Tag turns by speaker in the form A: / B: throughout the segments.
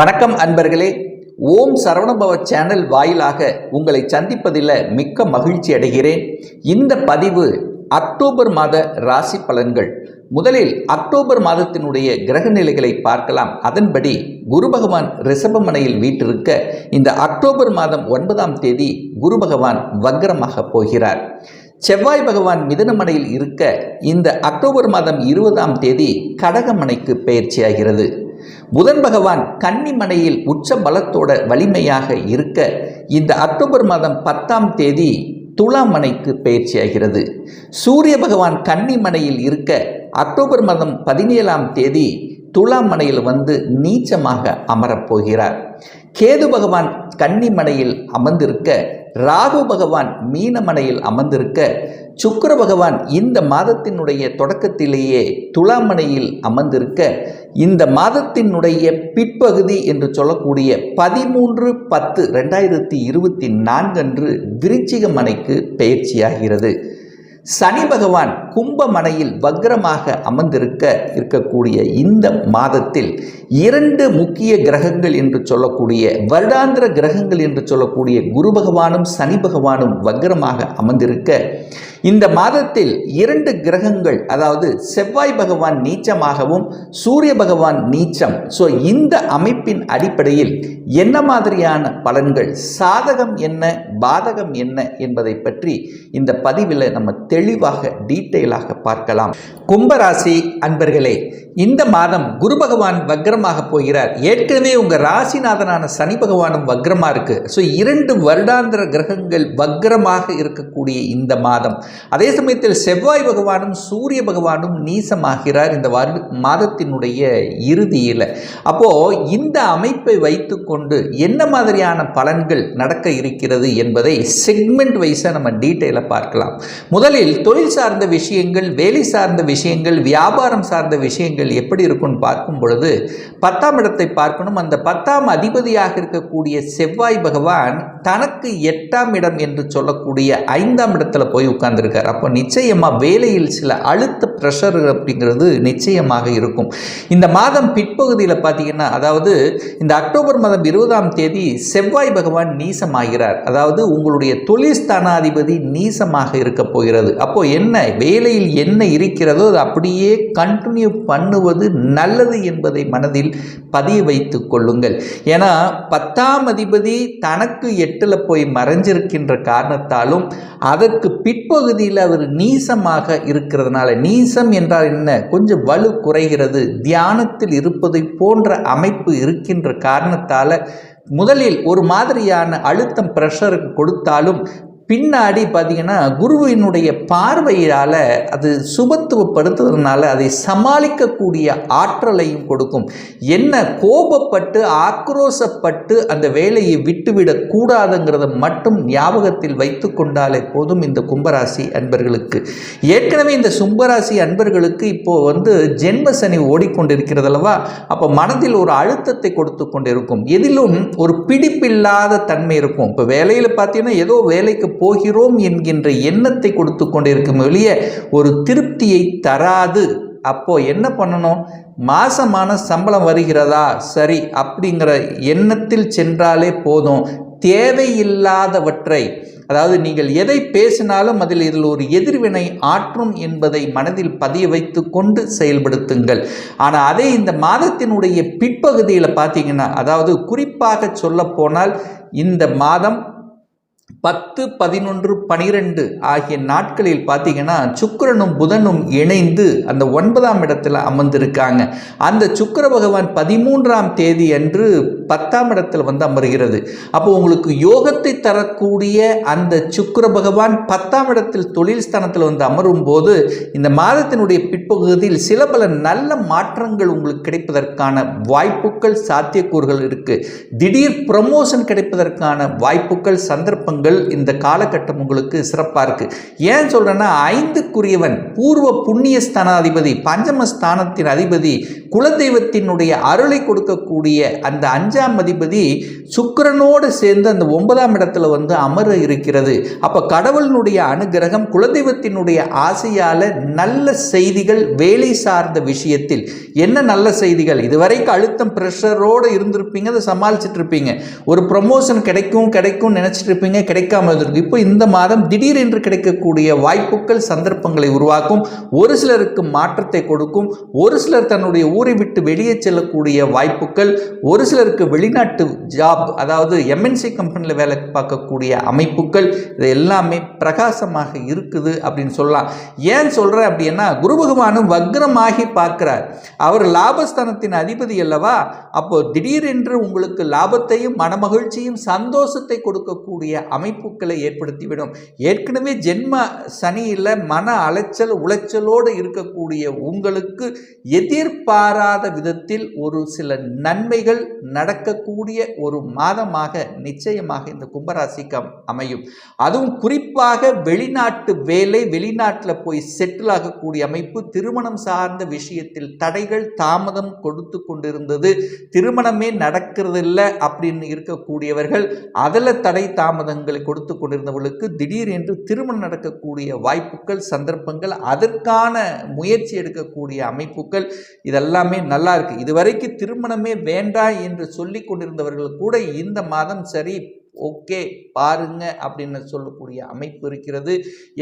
A: வணக்கம் அன்பர்களே. ஓம் சரவணபவ சேனல் வாயிலாக உங்களை சந்திப்பதில் மிக்க மகிழ்ச்சி அடைகிறேன். இந்த பதிவு அக்டோபர் மாத ராசி பலன்கள். முதலில் அக்டோபர் மாதத்தினுடைய கிரக நிலைகளை பார்க்கலாம். அதன்படி குரு பகவான் ரிஷபமனையில் வீட்டிருக்க இந்த அக்டோபர் மாதம் ஒன்பதாம் தேதி குரு பகவான் வக்ரமாக போகிறார். செவ்வாய் பகவான் மிதனமனையில் இருக்க இந்த அக்டோபர் மாதம் இருபதாம் தேதி கடகமனைக்கு பயிற்சியாகிறது. புதன் பகவான் கன்னிமனையில் உச்ச பலத்தோட வலிமையாக இருக்க இந்த அக்டோபர் மாதம் பத்தாம் தேதி துலாமனைக்கு பயிற்சியாகிறது. சூரிய பகவான் கன்னிமனையில் இருக்க அக்டோபர் மாதம் பதினேழாம் தேதி துலாமனையில் வந்து நீச்சமாக அமரப்போகிறார் கேது பகவான் கன்னிமனையில் அமர்ந்திருக்க ராகு பகவான் மீனமனையில் அமர்ந்திருக்க சுக்கர பகவான் இந்த மாதத்தினுடைய தொடக்கத்திலேயே துலாமனையில் அமர்ந்திருக்க இந்த மாதத்தினுடைய பிற்பகுதி என்று சொல்லக்கூடிய பதிமூன்று பத்து ரெண்டாயிரத்தி இருபத்தி நான்கு அன்று விருச்சிக மனைக்கு பயிற்சியாகிறது. சனி பகவான் கும்பமனையில் வக்ரமாக அமர்ந்திருக்க இருக்கக்கூடிய இந்த மாதத்தில் இரண்டு முக்கிய கிரகங்கள் என்று சொல்லக்கூடிய வருடாந்திர கிரகங்கள் என்று சொல்லக்கூடிய குரு பகவானும் சனி பகவானும் வக்ரமாக அமர்ந்திருக்க இந்த மாதத்தில் இரண்டு கிரகங்கள் அதாவது செவ்வாய் பகவான் நீச்சமாகவும் சூரிய பகவான் நீச்சம். ஸோ இந்த அமைப்பின் அடிப்படையில் என்ன மாதிரியான பலன்கள் சாதகம் என்ன பாதகம் என்ன என்பதை பற்றி இந்த பதிவில் நம்ம தெளிவாக டீட்டெயிலாக பார்க்கலாம். கும்பராசி அன்பர்களே இந்த மாதம் குரு பகவான் வக்ரமாக போகிறார். ஏற்கனவே உங்கள் ராசிநாதனான சனி பகவானும் வக்ரமாக இருக்குது ஸோ இரண்டு வருடாந்திர கிரகங்கள் வக்ரமாக இருக்கக்கூடிய இந்த மாதம். அதே சமயத்தில் செவ்வாய் பகவானும் சூரிய பகவானும் நீசமாகிறார் இந்த வருட மாதத்தினுடைய இறுதியில். அப்போது இந்த அமைப்பை வைத்துக்கொண்டு என்ன மாதிரியான பலன்கள் நடக்க இருக்கிறது என்பதை செக்மெண்ட் வைஸாக நம்ம டீட்டெயிலாக பார்க்கலாம். முதலில் தொழில் சார்ந்த விஷயங்கள் வேலை சார்ந்த விஷயங்கள் வியாபாரம் சார்ந்த விஷயங்கள் எப்படி இருக்கும்னு பார்க்கும் பொழுது பத்தாம் இடத்தை பார்க்கணும். அந்த பத்தாம் அதிபதியாக இருக்கக்கூடிய செவ்வாய் பகவான் தனக்கு எட்டாம் இடம் என்று சொல்லக்கூடிய ஐந்தாம் இடத்துல போய் உட்கார்ந்துருக்கார். அப்போ நிச்சயமாக வேலையில் சில அழுத்த ப்ரெஷர் அப்படிங்கிறது நிச்சயமாக இருக்கும். இந்த மாதம் பிற்பகுதியில் பார்த்தீங்கன்னா அதாவது இந்த அக்டோபர் மாதம் இருபதாம் தேதி செவ்வாய் பகவான் நீசமாகிறார். அதாவது உங்களுடைய தொழில் ஸ்தானாதிபதி நீசமாக இருக்க போகிறது. அப்போ என்ன வேலையில் என்ன இருக்கிறதோ அது அப்படியே கண்டினியூ பண்ணுவது நல்லது என்பதை மனதில் பதிய வைத்து கொள்ளுங்கள். ஏன்னா பத்தாம் அதிபதி தனக்கு எட்டில் போய் மறைஞ்சிருக்கின்ற காரணத்தாலும் அதற்கு பிற்பகுதியில் அவர் நீசமாக இருக்கிறதுனால நீசம் என்றால் என்ன? கொஞ்சம் வலு குறைகிறது. தியானத்தில் இருப்பதை போன்ற அமைப்பு இருக்கின்ற காரணத்தால் முதலில் ஒரு மாதிரியான அழுத்தம் ப்ரெஷருக்கு கொடுத்தாலும் பின்னாடி பார்த்திங்கன்னா குருவினுடைய பார்வையால் அது சுபத்துவப்படுத்துறதுனால அதை சமாளிக்கக்கூடிய ஆற்றலையும் கொடுக்கும். என்ன கோபப்பட்டு ஆக்ரோசப்பட்டு அந்த வேலையை விட்டுவிடக்கூடாதுங்கிறத மட்டும் ஞாபகத்தில் வைத்து கொண்டாலே போதும் இந்த கும்பராசி அன்பர்களுக்கு. ஏற்கனவே இந்த கும்பராசி அன்பர்களுக்கு இப்போது வந்து ஜென்ம சனி ஓடிக்கொண்டிருக்கிறது அல்லவா? அப்போ மனதில் ஒரு அழுத்தத்தை கொடுத்து கொண்டிருக்கும். எதிலும் ஒரு பிடிப்பில்லாத தன்மை இருக்கும். இப்போ வேலையில் பார்த்தீங்கன்னா ஏதோ வேலைக்கு போகிறோம் என்கின்ற எண்ணத்தை கொடுத்து கொண்டிருக்கும் வெளியே ஒரு திருப்தியை தராது. அப்போது என்ன பண்ணணும்? மாசமான சம்பளம் வருகிறதா? சரி அப்படிங்கிற எண்ணத்தில் சென்றாலே போதும். தேவையில்லாதவற்றை அதாவது நீங்கள் எதை பேசினாலும் அதில் இதில் ஒரு எதிர்வினை ஆற்றும் என்பதை மனதில் பதிய வைத்து கொண்டு செயல்படுத்துங்கள். ஆனால் அதே இந்த மாதத்தினுடைய பிற்பகுதியில் பார்த்தீங்கன்னா அதாவது குறிப்பாக சொல்ல போனால் இந்த மாதம் பத்து பதினொன்று பனிரெண்டு ஆகிய நாட்களில் பார்த்தீங்கன்னா சுக்கரனும் புதனும் இணைந்து அந்த ஒன்பதாம் இடத்துல அமர்ந்திருக்காங்க. அந்த சுக்கர பகவான் பதிமூன்றாம் தேதி அன்று பத்தாம் இடத்தில் வந்து அமர்கிறது. அப்போ உங்களுக்கு யோகத்தை தரக்கூடிய அந்த சுக்கர பகவான் பத்தாம் இடத்தில் தொழில் ஸ்தானத்தில் வந்து அமரும் போது இந்த மாதத்தினுடைய பிற்பகுதியில் சில பல நல்ல மாற்றங்கள் உங்களுக்கு கிடைப்பதற்கான வாய்ப்புகள் சாத்தியக்கூறுகள் இருக்கு. திடீர் ப்ரமோஷன் கிடைப்பதற்கான வாய்ப்புகள் சந்தர்ப்பங்கள் சந்தர்ப்பங்கள் இந்த காலகட்டம் உங்களுக்கு சிறப்பாக இருக்குது ஏன் சொல்கிறேன்னா ஐந்துக்குரியவன் பூர்வ புண்ணிய ஸ்தானாதிபதி பஞ்சமஸ்தானத்தின் அதிபதி குலதெய்வத்தினுடைய அருளை கொடுக்கக்கூடிய அந்த அஞ்சாம் அதிபதி சுக்கரனோடு சேர்ந்து அந்த ஒன்பதாம் இடத்துல வந்து அமர இருக்கிறது. அப்போ கடவுளினுடைய அனுகிரகம் குலதெய்வத்தினுடைய ஆசையால் நல்ல செய்திகள் வேலை சார்ந்த விஷயத்தில். என்ன நல்ல செய்திகள்? இதுவரைக்கும் அழுத்தம் ப்ரெஷரோடு இருந்திருப்பீங்க அதை சமாளிச்சுட்டு இருப்பீங்க. ஒரு ப்ரமோஷன் கிடைக்கும் கிடைக்கும் நினச்சிட்டு இருப்பீங்க கிடைக்காமல் இருந்திருக்கும். இப்போ இந்த மாதம் திடீரென்று கிடைக்கக்கூடிய வாய்ப்புகள் சந்தர்ப்பங்களை உருவாக்கும். ஒரு சிலருக்கு மாற்றத்தை கொடுக்கும். ஒரு சிலர் தன்னுடைய ஊரை விட்டு வெளியே செல்லக்கூடிய வாய்ப்புகள். ஒரு சிலருக்கு வெளிநாட்டு ஜாப் அதாவது எம்என்சி கம்பெனியில் வேலை பார்க்கக்கூடிய அமைப்புகள். இது எல்லாமே பிரகாசமாக இருக்குது அப்படின்னு சொல்லலாம். ஏன் சொல்கிறேன் அப்படின்னா குரு பகவானும் வக்ரமாகி பார்க்கிறார். அவர் லாபஸ்தானத்தின் அதிபதி அல்லவா? அப்போ திடீரென்று உங்களுக்கு லாபத்தையும் மனமகிழ்ச்சியும் சந்தோஷத்தை கொடுக்கக்கூடிய அமைப்புகளை ஏற்படுத்திவிடும். ஏற்கனவே ஜென்ம சனியில் மன அலைச்சல் உளைச்சலோடு இருக்கக்கூடிய உங்களுக்கு எதிர்பாராத விதத்தில் ஒரு சில நன்மைகள் நடக்கக்கூடிய ஒரு மாதமாக நிச்சயமாக இந்த கும்பராசிக்கு அமையும். அதுவும் குறிப்பாக வெளிநாட்டு வேலை வெளிநாட்டில் போய் செட்டில் ஆகக்கூடிய அமைப்பு திருமணம் சார்ந்த விஷயத்தில் தடைகள் தாமதம் கொடுத்து கொண்டிருந்தது. திருமணமே நடக்கிறதில்ல அப்படின்னு இருக்கக்கூடியவர்கள் அதில் தடை தாமதங்கள் கொடுத்து கொண்டிருந்தவர்களுக்கு திடீரென்று திருமணம் நடக்கக்கூடிய வாய்ப்புகள் சந்தர்ப்பங்கள் அதற்கான முயற்சி எடுக்கக்கூடிய அமைப்புகள் இதெல்லாமே நல்லா இருக்கு. இதுவரைக்கும் திருமணமே வேண்டாம் என்று சொல்லி கொண்டிருந்தவர்கள் கூட இந்த மாதம் சரி ஓகே பாருங்க அப்படின்னு சொல்லக்கூடிய அமைப்பு இருக்கிறது.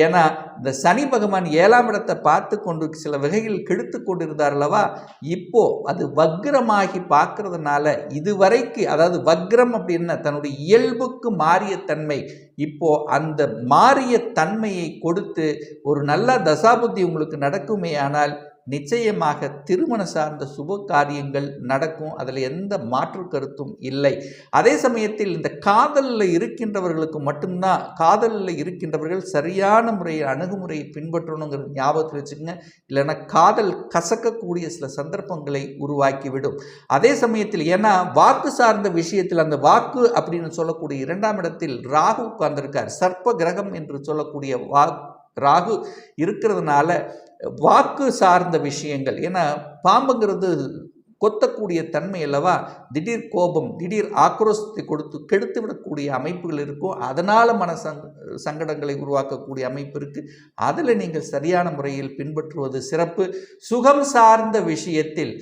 A: ஏன்னா இந்த சனி பகவான் ஏழாம் இடத்தை பார்த்து கொண்டு சில வகையில் கெடுத்து கொண்டிருந்தார் அல்லவா? இப்போ அது வக்ரமாகி பார்க்கறதுனால இதுவரைக்கு அதாவது வக்ரம் அப்படின்னா தன்னுடைய இயல்புக்கு மாறிய தன்மை. இப்போ அந்த மாறிய தன்மையை கொடுத்து ஒரு நல்ல தசாபுத்தி உங்களுக்கு நடக்குமே ஆனால் நிச்சயமாக திருமண சார்ந்த சுப காரியங்கள் நடக்கும். அதில் எந்த மாற்று கருத்தும் இல்லை. அதே சமயத்தில் இந்த காதலில் இருக்கின்றவர்களுக்கு மட்டும்தான் காதலில் இருக்கின்றவர்கள் சரியான முறையை அணுகுமுறையை பின்பற்றணுங்கிறது ஞாபகத்தில் வச்சுக்கோங்க. இல்லைன்னா காதல் கசக்கக்கூடிய சில சந்தர்ப்பங்களை உருவாக்கிவிடும். அதே சமயத்தில் ஏன்னா வாக்கு சார்ந்த விஷயத்தில் அந்த வாக்கு அப்படின்னு சொல்லக்கூடிய இரண்டாம் இடத்தில் ராகு உட்கார்ந்திருக்கார். சர்ப்ப கிரகம் என்று சொல்லக்கூடிய வா ராகு இருக்கிறதுனால வாக்கு சார்ந்த விஷயங்கள். ஏன்னா பாம்புங்கிறது கொத்தக்கூடிய தன்மை அல்லவா? திடீர் கோபம் திடீர் ஆக்ரோஷத்தை கொடுத்து கெடுத்து விடக்கூடிய அமைப்புகள் இருக்கும் அதனால் மன சங் சங்கடங்களை உருவாக்கக்கூடிய அமைப்பு இருக்குது அதில் நீங்கள் சரியான முறையில் பின்பற்றுவது சிறப்பு. சுகம் சார்ந்த விஷயத்தில்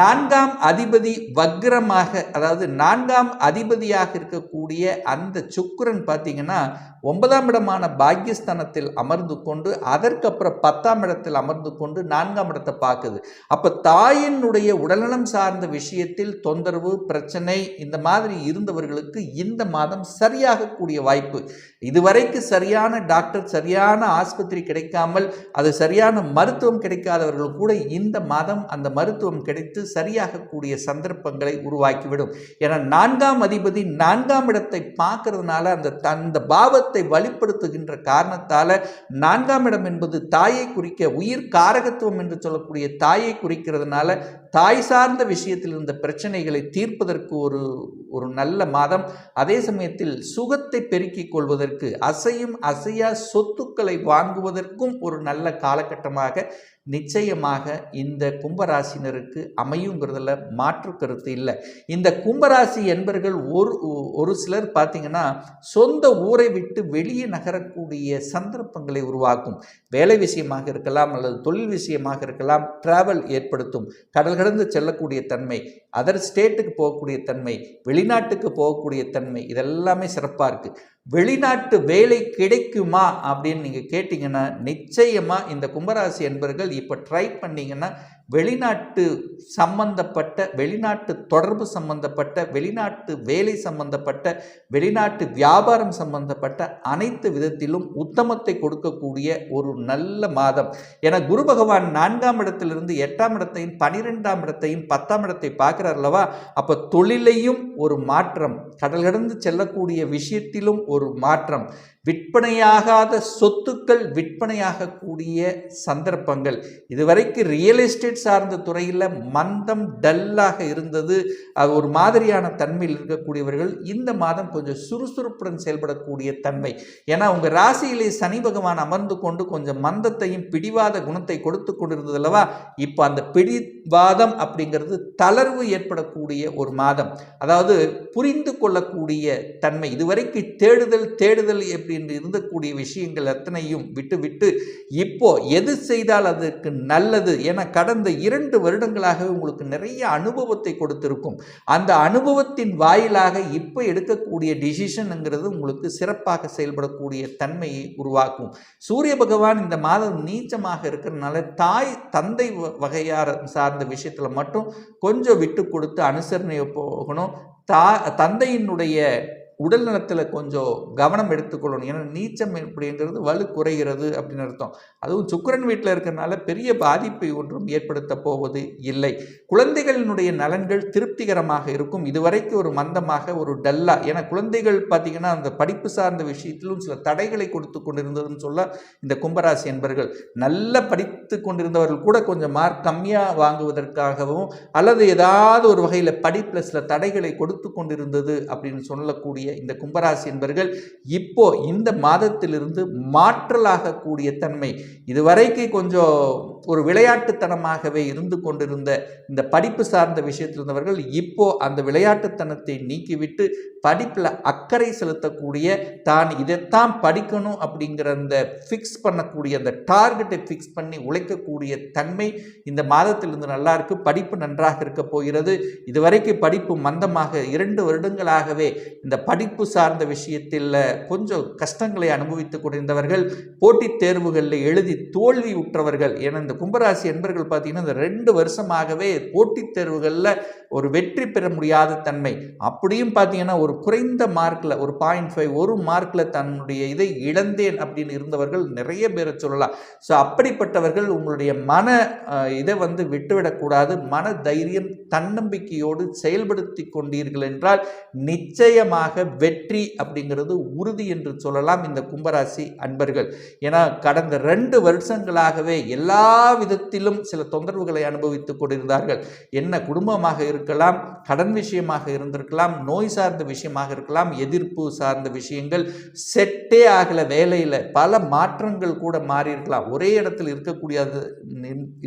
A: நான்காம் அதிபதி வக்ரமாக அதாவது நான்காம் அதிபதியாக இருக்கக்கூடிய அந்த சுக்கரன் பார்த்தீங்கன்னா ஒன்பதாம் இடமான பாக்கியஸ்தானத்தில் அமர்ந்து கொண்டு அதற்கப்புறம் பத்தாம் இடத்தில் அமர்ந்து கொண்டு நான்காம் இடத்தை பார்க்குது. அப்போ தாயினுடைய உடல்நலம் சார்ந்த விஷயத்தில் தொந்தரவு பிரச்சனை இந்த மாதிரி இருந்தவர்களுக்கு இந்த மாதம் சரியாகக்கூடிய வாய்ப்பு. இதுவரைக்கு சரியான டாக்டர் சரியான ஆஸ்பத்திரி கிடைக்காமல் அது சரியான மருத்துவம் கிடைக்காதவர்கள் கூட இந்த மாதம் அந்த மருத்துவம் கிடைத்து சரியாகக்கூடிய சந்தர்ப்பங்களை உருவாக்கிவிடும். ஏன்னா நான்காம் அதிபதி நான்காம் இடத்தை பார்க்கறதுனால அந்த அந்த பாவத்தை வலுப்படுத்துகின்ற காரணத்தால் நான்காம் இடம் என்பது தாயை குறிக்க உயிர் காரகத்துவம் என்று சொல்லக்கூடிய தாயை குறிக்கிறதுனால தாய் சார் சார்ந்த விஷயத்தில் இருந்த பிரச்சனைகளை தீர்ப்பதற்கு ஒரு ஒரு நல்ல மாதம். அதே சமயத்தில் சுகத்தை பெருக்கிக் கொள்வதற்கு அசையும் அசையா சொத்துக்களை வாங்குவதற்கும் ஒரு நல்ல காலகட்டமாக நிச்சயமாக இந்த கும்பராசினருக்கு அமையுங்கிறதுல மாற்று கருத்து இல்லை. இந்த கும்பராசி என்பர்கள் ஒரு ஒரு சிலர் பார்த்தீங்கன்னா சொந்த ஊரை விட்டு வெளியே நகரக்கூடிய சந்தர்ப்பங்களை உருவாக்கும். வேலை விஷயமாக இருக்கலாம் அல்லது தொழில் விஷயமாக இருக்கலாம் டிராவல் ஏற்படுத்தும். கடல் கடந்து செல்லக்கூடிய தன்மை அதர் ஸ்டேட்டுக்கு போகக்கூடிய தன்மை வெளிநாட்டுக்கு போகக்கூடிய தன்மை இதெல்லாமே சிறப்பாக இருக்குது வெளிநாட்டு வேலை கிடைக்குமா அப்படின்னு நீங்கள் கேட்டிங்கன்னா நிச்சயமாக இந்த கும்பராசி என்பர்கள் இப்போ ட்ரை பண்ணீங்கன்னா வெளிநாட்டு சம்பந்தப்பட்ட வெளிநாட்டு தொடர்பு சம்பந்தப்பட்ட வெளிநாட்டு வேலை சம்பந்தப்பட்ட வெளிநாட்டு வியாபாரம் சம்பந்தப்பட்ட அனைத்து விதத்திலும் உத்தமத்தை கொடுக்கக்கூடிய ஒரு நல்ல மாதம். என குரு பகவான் நான்காம் இடத்திலிருந்து எட்டாம் இடத்தையும் பனிரெண்டாம் இடத்தையும் பத்தாம் இடத்தை பார்க்கிறார் அல்லவா அப்போ தொழிலையும் ஒரு மாற்றம் கடல் கடந்து செல்லக்கூடிய விஷயத்திலும் ஒரு மாற்றம் விற்பனையாகாத சொத்துக்கள் விற்பனையாகக்கூடிய சந்தர்ப்பங்கள். இதுவரைக்கும் ரியல் எஸ்டேட் சார்ந்த துறையில் மந்தம் டல்லாக இருந்தது. அது ஒரு மாதிரியான தன்மையில் இருக்கக்கூடியவர்கள் இந்த மாதம் கொஞ்சம் சுறுசுறுப்புடன் செயல்படக்கூடிய தன்மை. ஏன்னா உங்கள் ராசியிலே சனி பகவான் அமர்ந்து கொண்டு கொஞ்சம் மந்தத்தையும் பிடிவாத குணத்தை கொடுத்து கொண்டிருந்தது அல்லவா? இப்போ அந்த பிடிவாதம் அப்படிங்கிறது தளர்வு ஏற்படக்கூடிய ஒரு மாதம். அதாவது புரிந்து கொள்ளக்கூடிய தன்மை. இதுவரைக்கு தேடுதல் தேடுதல் அப்படின்னு இருந்தக்கூடிய விஷயங்கள் அத்தனையும் விட்டுவிட்டு இப்போ எது செய்தால் அதற்கு நல்லது? என கடந்த இரண்டு வருடங்களாக உங்களுக்கு நிறைய அனுபவத்தை கொடுத்திருக்கும். அந்த அனுபவத்தின் வாயிலாக இப்போ எடுக்கக்கூடிய டிசிஷனுங்கிறது உங்களுக்கு சிறப்பாக செயல்படக்கூடிய தன்மையை உருவாக்கும். சூரிய பகவான் இந்த மாதம் நீச்சமாக இருக்கிறதுனால தாய் தந்தை வ- வகையார சார்ந்த விஷயத்தில் மட்டும் கொஞ்சம் விட்டு கொடுத்து அனுசரணையை போகணும். தா தந்தையினுடைய உடல் நலத்தில் கொஞ்சம் கவனம் எடுத்துக்கொள்ளணும். ஏன்னா நீச்சம் அப்படிங்கிறது வலு குறைகிறது அப்படின்னு அர்த்தம். அதுவும் சுக்கிரன் வீட்டில் இருக்கிறனால பெரிய பாதிப்பை ஒன்றும் ஏற்படுத்த போவது இல்லை. குழந்தைகளினுடைய நலன்கள் திருப்திகரமாக இருக்கும். இதுவரைக்கும் ஒரு மந்தமாக ஒரு டல்லா. ஏன்னா குழந்தைகள் பார்த்தீங்கன்னா அந்த படிப்பு சார்ந்த விஷயத்திலும் சில தடைகளை கொடுத்து கொண்டிருந்ததுன்னு சொல்ல இந்த கும்பராசி என்பர்கள் நல்ல படித்து கொண்டிருந்தவர்கள் கூட கொஞ்சம் மார்க் கம்மியாக வாங்குவதற்காகவும் அல்லது ஏதாவது ஒரு வகையில் படிப்பில் சில தடைகளை கொடுத்து கொண்டிருந்தது அப்படின்னு சொல்லக்கூடிய இந்த கும்பராசி என்பர்கள் இப்போ இந்த மாதத்திலிருந்து மாற்றலாகக்கூடிய தன்மை. இதுவரைக்கு கொஞ்சம் ஒரு விளையாட்டுத்தனமாகவே இருந்து கொண்டிருந்த இந்த படிப்பு சார்ந்த விஷயத்தில் இருந்தவர்கள் இப்போ அந்த விளையாட்டுத்தனத்தை நீக்கிவிட்டு படிப்பில் அக்கறை செலுத்தக்கூடிய தான் இதைத்தான் படிக்கணும் அப்படிங்கிற அந்த ஃபிக்ஸ் பண்ணக்கூடிய அந்த டார்கெட்டை ஃபிக்ஸ் பண்ணி உழைக்கக்கூடிய தன்மை இந்த மாதத்திலிருந்து நல்லா இருக்கு. படிப்பு நன்றாக இருக்க போகிறது. இதுவரைக்கும் படிப்பு மந்தமாக இரண்டு வருடங்களாகவே இந்த படிப்பு சார்ந்த விஷயத்தில் கொஞ்சம் கஷ்டங்களை அனுபவித்துக் கொண்டிருந்தவர்கள் போட்டித் தேர்வுகளில் எழுதி தோல்வி உற்றவர்கள் ஏன்னா இந்த கும்பராசி என்பர்கள் பார்த்தீங்கன்னா இந்த ரெண்டு வருஷமாகவே போட்டித் தேர்வுகளில் ஒரு வெற்றி பெற முடியாத தன்மை. அப்படியும் பார்த்தீங்கன்னா ஒரு குறைந்த மார்க்கில் ஒரு பாயிண்ட் ஃபைவ் ஒரு மார்க்கில் தன்னுடைய இதை இழந்தேன் அப்படின்னு இருந்தவர்கள் நிறைய பேரை சொல்லலாம். ஸோ அப்படிப்பட்டவர்கள் உங்களுடைய மன இதை வந்து விட்டுவிடக்கூடாது. மன தைரியம் தன்னம்பிக்கையோடு செயல்படுத்தி கொண்டீர்கள் என்றால் நிச்சயமாக வெற்றி அப்படிங்கிறது உறுதி என்று சொல்லலாம் இந்த கும்பராசி அன்பர்கள். ஏன்னா கடந்த ரெண்டு வருஷங்களாகவே எல்லா விதத்திலும் சில தொந்தரவுகளை அனுபவித்துக் கொண்டிருந்தார்கள். என்ன குடும்பமாக இருக்கலாம் கடன் விஷயமாக இருந்திருக்கலாம் நோய் சார்ந்த விஷயமாக இருக்கலாம் எதிர்ப்பு சார்ந்த விஷயங்கள் செட்டே ஆகல வேலையில். பல மாற்றங்கள் கூட மாறி இருக்கலாம் ஒரே இடத்தில் இருக்கக்கூடிய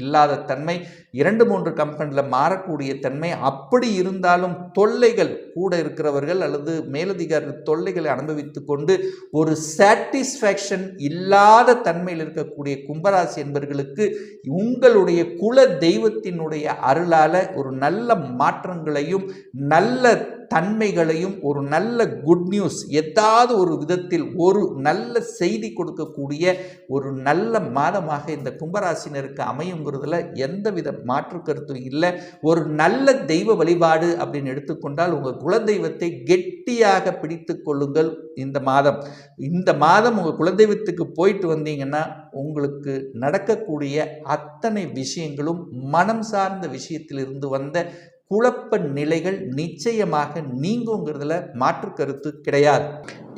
A: இல்லாத தன்மை இரண்டு மூன்று கம்பெனியில் மாறக்கூடிய தன்மை அப்படி இருந்தாலும் தொல்லைகள் கூட இருக்கிறவர்கள் அல்லது மேலதிகாரி தொல்லைகளை அனுபவித்து கொண்டு ஒரு சாட்டிஸ்ஃபேக்ஷன் இல்லாத தன்மையில் இருக்கக்கூடிய கும்பராசி என்பவர்களுக்கு உங்களுடைய குல தெய்வத்தினுடைய அருளால ஒரு நல்ல மாற்றங்களையும் நல்ல தன்மைகளையும் ஒரு நல்ல குட் நியூஸ் ஏதாவது ஒரு விதத்தில் ஒரு நல்ல செய்தி கொடுக்கக்கூடிய ஒரு நல்ல மாதமாக இந்த கும்பராசினருக்கு அமையுங்கிறதுல எந்தவித மாற்று கருத்தும் இல்லை. ஒரு நல்ல தெய்வ வழிபாடு அப்படின்னு எடுத்துக்கொண்டால் உங்கள் குலதெய்வத்தை கெட்டியாக பிடித்து கொள்ளுங்கள் இந்த மாதம். இந்த மாதம் உங்கள் குலதெய்வத்துக்கு போயிட்டு வந்தீங்கன்னா உங்களுக்கு நடக்கக்கூடிய அத்தனை விஷயங்களும் மனம் சார்ந்த விஷயத்திலிருந்து வந்த குழப்ப நிலைகள் நிச்சயமாக நீங்குங்கிறதுல மாற்று கருத்து கிடையாது.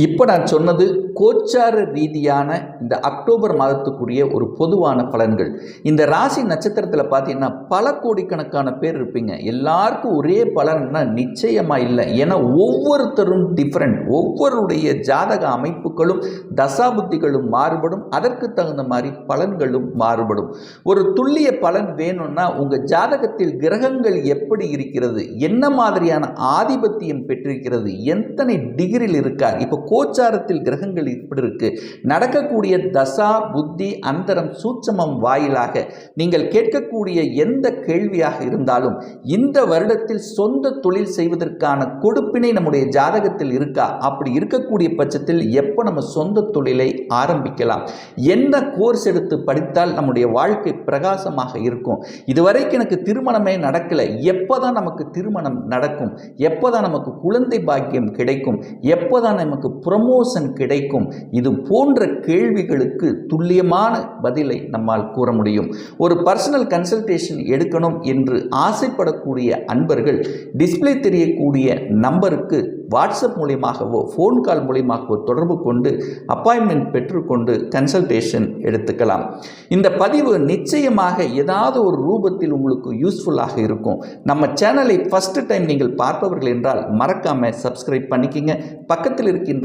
A: இப்போ நான் சொன்னது கோச்சார ரீதியான இந்த அக்டோபர் மாதத்துக்குரிய ஒரு பொதுவான பலன்கள். இந்த ராசி நட்சத்திரத்தில் பார்த்தீங்கன்னா பல கோடிக்கணக்கான பேர் இருப்பீங்க. எல்லாருக்கும் ஒரே பலன்னா நிச்சயமாக இல்லை. ஏன்னா ஒவ்வொருத்தரும் டிஃப்ரெண்ட் ஒவ்வொருடைய ஜாதக அமைப்புகளும் தசாபுத்திகளும் மாறுபடும். அதற்கு தகுந்த மாதிரி பலன்களும் மாறுபடும். ஒரு துல்லிய பலன் வேணும்னா உங்கள் ஜாதகத்தில் கிரகங்கள் எப்படி இருக்கிறது? என்ன மாதிரியான ஆதிபத்தியம் பெற்றிருக்கிறது? எத்தனை டிகிரியில் இருக்கார்? இப்போ கோச்சாரத்தில் கிரகங்கள் இப்படி இருக்கு. நடக்கக்கூடிய தசா புத்தி அந்தரம் சூட்சமம் வாயிலாக நீங்கள் கேட்கக்கூடிய எந்த கேள்வியாக இருந்தாலும் இந்த வருடத்தில் சொந்த தொழில் செய்வதற்கான கொடுப்பினை நம்முடைய ஜாதகத்தில் இருக்கா? அப்படி இருக்கக்கூடிய பட்சத்தில் எப்போ நம்ம சொந்த தொழிலை ஆரம்பிக்கலாம்? என்ன கோர்ஸ் எடுத்து படித்தால் நம்முடைய வாழ்க்கை பிரகாசமாக இருக்கும்? இதுவரைக்கும் எனக்கு திருமணமே நடக்கலை. எப்போ தான் நமக்கு திருமணம் நடக்கும்? எப்போ தான் நமக்கு குழந்தை பாக்கியம் கிடைக்கும்? எப்போ தான் நமக்கு ப்ரமோஷன் கிடைக்கும். இது போன்ற கேள்விகளுக்கு துல்லியமான பதிலை நம்மால் கூற முடியும். ஒரு பர்சனல் கன்சல்டேஷன் எடுக்கணும் என்று ஆசைப்படக்கூடிய அன்பர்கள் டிஸ்ப்ளே தெரியக்கூடிய நம்பருக்கு வாட்ஸ்அப் மூலியமாகவோ ஃபோன் கால் மூலியமாகவோ தொடர்பு கொண்டு அப்பாயின்மெண்ட் பெற்றுக்கொண்டு கன்சல்டேஷன் எடுத்துக்கலாம். இந்த பதிவு நிச்சயமாக ஏதாவது ஒரு ரூபத்தில் உங்களுக்கு யூஸ்ஃபுல்லாக இருக்கும். நம்ம சேனலை ஃபஸ்ட்டு டைம் நீங்கள் பார்ப்பவர்கள் என்றால் மறக்காமல் சப்ஸ்கிரைப் பண்ணிக்கிங்க. பக்கத்தில் இருக்கின்ற